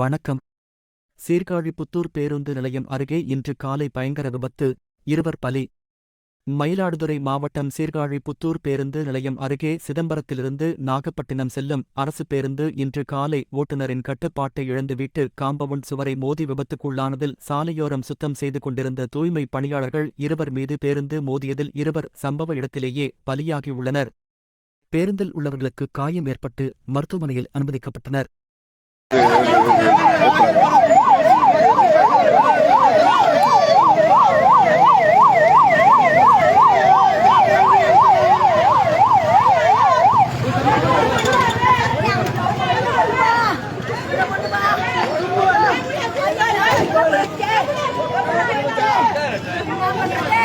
வணக்கம். சீர்காழிபுத்தூர் பேருந்து நிலையம் அருகே இன்று காலை பயங்கர விபத்து இருவர் பலி. மயிலாடுதுறை மாவட்டம் சீர்காழிபுத்தூர் பேருந்து நிலையம் அருகே சிதம்பரத்திலிருந்து நாகப்பட்டினம் செல்லும் அரசு பேருந்து இன்று காலை ஓட்டுநரின் கட்டுப்பாட்டை இழந்துவிட்டு காம்பவுண்ட் சுவரை மோதி விபத்துக்குள்ளானதில் சாலையோரம் சுத்தம் செய்து கொண்டிருந்த தூய்மை பணியாளர்கள் இருவர் மீது பேருந்து மோதியதில் இருவர் சம்பவ இடத்திலேயே பலியாகியுள்ளனர். பேருந்தில் உள்ளவர்களுக்கு காயம் ஏற்பட்டு மருத்துவமனையில் அனுமதிக்கப்பட்டனர் Yeah.